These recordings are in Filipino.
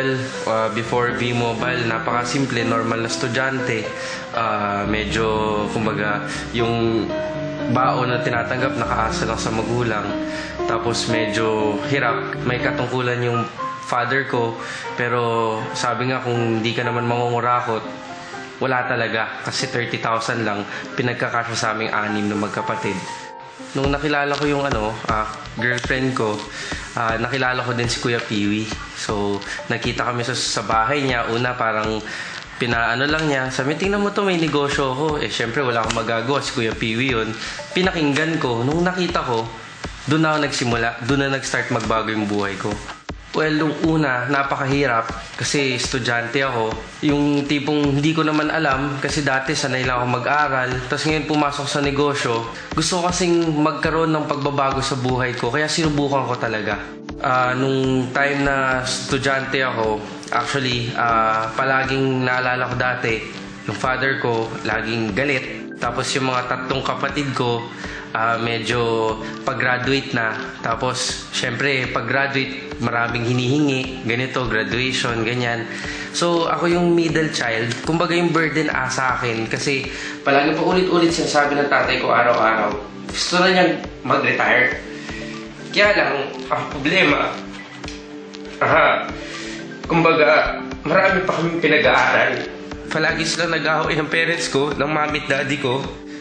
Well, uh, before V-Mobile, napakasimple, normal na estudyante. Ah, medyo, kumbaga, yung baon na tinatanggap, nakaasa lang sa magulang. Tapos medyo hirap. May katungkulan yung father ko. Pero sabi nga kung hindi ka naman mangungurakot, wala talaga. Kasi 30,000 lang pinagkakasya sa aming anim na magkapatid. Nung nakilala ko yung ano, ah, girlfriend ko, ah, nakilala ko din si Kuya Piwi. So, nakita kami sa, sa bahay niya. Una, parang pinaano lang niya. Sabi, tingnan mo to, may negosyo ko. Eh, syempre, wala akong magagawa. Si Kuya Piwi yun. Pinakinggan ko. Nung nakita ko, doon na ako nagsimula. Doon na nag-start magbago yung buhay ko. Well, nung una, napakahirap kasi estudyante ako. Yung tipong hindi ko naman alam kasi dati sanay lang ako mag-aral. Tapos ngayon pumasok sa negosyo. Gusto ko kasing magkaroon ng pagbabago sa buhay ko kaya sinubukan ko talaga. Ah, nung time na estudyante ako, actually, ah, palaging naalala ko dati, yung father ko, laging galit. Tapos yung mga tatlong kapatid ko, ah, medyo pag-graduate na. Tapos, syempre, pag-graduate, maraming hinihingi. Ganito, graduation, ganyan. So, ako yung middle child. Kumbaga yung burden ah, sa akin. Kasi, palagi pa ulit-ulit sinasabi ng tatay ko araw-araw. Gusto na niyang mag-retire. Kaya lang, ang problema, aha, kumbaga, marami pa kami pinag-aaral. Palagi sila nag-away ng parents ko, ng mami at daddy ko.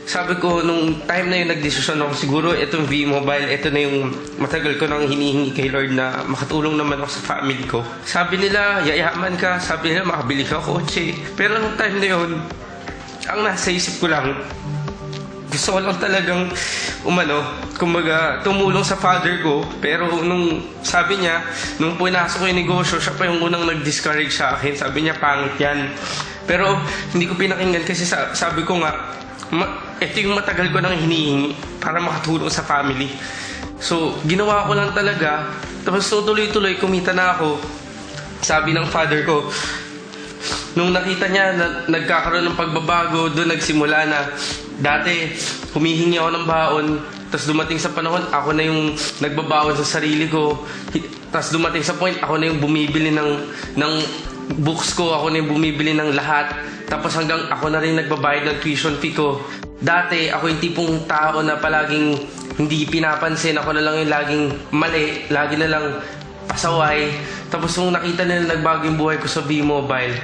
Sabi ko, nung time na yun, nagdesisyon ako, siguro itong V-Mobile, ito na yung matagal ko nang hinihingi kay Lord na makatulong naman ako sa family ko. Sabi nila, yayaman ka. Sabi nila, makabili ka kotse. Pero nung time na yun, ang nasa isip ko lang, gusto ko lang talagang umano, kumbaga tumulong sa father ko. Pero nung sabi niya, nung pinasok ko yung negosyo, siya pa yung unang nag-discourage sa akin. Sabi niya, pangit yan. Pero hindi ko pinakinggan kasi sa, sabi ko nga, ma- ito yung matagal ko nang hinihingi para makatulong sa family. So, ginawa ko lang talaga. Tapos tuloy-tuloy, kumita na ako. Sabi ng father ko, nung nakita niya na nagkakaroon ng pagbabago, doon nagsimula na dati humihingi ako ng baon, tapos dumating sa panahon, ako na yung nagbabaon sa sarili ko. Tapos dumating sa point, ako na yung bumibili ng, ng books ko, ako na yung bumibili ng lahat. Tapos hanggang ako na rin nagbabayad ng tuition fee ko. Dati, ako yung tipong tao na palaging hindi pinapansin. Ako na lang yung laging mali, lagi na lang pasaway. Tapos nung nakita nila nagbago yung buhay ko sa B-Mobile,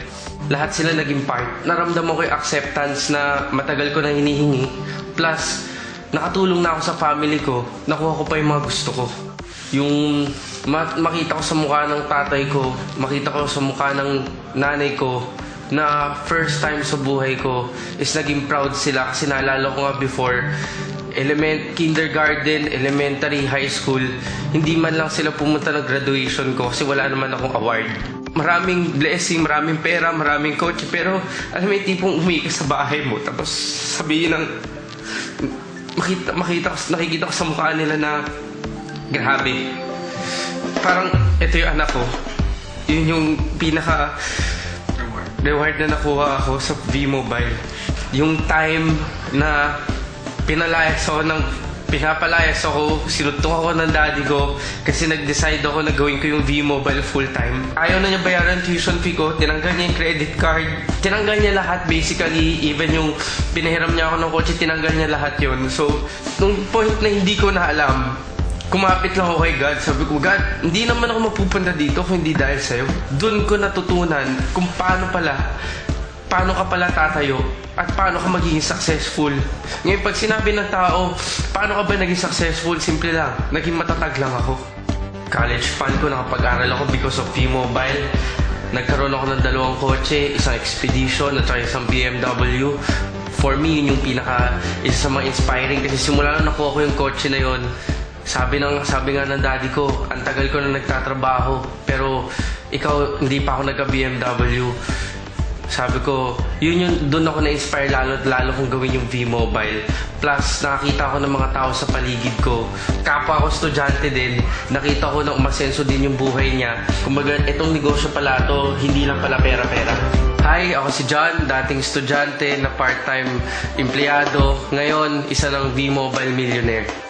lahat sila naging part. Naramdaman ko yung acceptance na matagal ko na hinihingi. Plus, nakatulong na ako sa family ko. Nakuha ko pa yung mga gusto ko. Yung ma- makita ko sa mukha ng tatay ko, makita ko sa mukha ng nanay ko, na first time sa buhay ko is naging proud sila kasi naalala ko nga before element kindergarten, elementary, high school, hindi man lang sila pumunta ng graduation ko kasi wala naman akong award. Maraming blessing, maraming pera, maraming coach, pero alam mo tipong umiika sa bahay mo tapos sabihin ng makita, makita nakikita ko sa mukha nila na grabe. Parang ito yung anak ko. Yun yung pinaka reward na nakuha ako sa V-Mobile. Yung time na pinalayas ako ng pinapalayas ako, sinutok ako ng daddy ko kasi nag-decide ako na gawin ko yung V-Mobile full-time. Ayaw na niya bayaran tuition fee ko, tinanggal niya yung credit card, tinanggal niya lahat basically, even yung pinahiram niya ako ng kotse, tinanggal niya lahat yon So, nung point na hindi ko na alam, kumapit lang ako kay God. Sabi ko, God, hindi naman ako mapupunta dito kung hindi dahil sa'yo. Doon ko natutunan kung paano pala, paano ka pala tatayo at paano ka magiging successful. Ngayon, pag sinabi ng tao, paano ka ba naging successful? Simple lang, naging matatag lang ako. College fund ko, nakapag-aral ako because of T-Mobile. Nagkaroon ako ng dalawang kotse, isang Expedition at isang BMW. For me, yun yung pinaka, isa sa mga inspiring kasi simula nung nakuha ko yung kotse na yun, sabi ng sabi nga ng daddy ko, ang tagal ko na nagtatrabaho, pero ikaw hindi pa ako nagka BMW. Sabi ko, yun yung doon ako na-inspire lalo at lalo kong gawin yung V-Mobile. Plus, nakakita ko ng mga tao sa paligid ko. Kapwa ako estudyante din, nakita ko na umasenso din yung buhay niya. Kumbaga, itong negosyo pala to, hindi lang pala pera-pera. Hi, ako si John, dating estudyante na part-time empleyado. Ngayon, isa ng V-Mobile millionaire.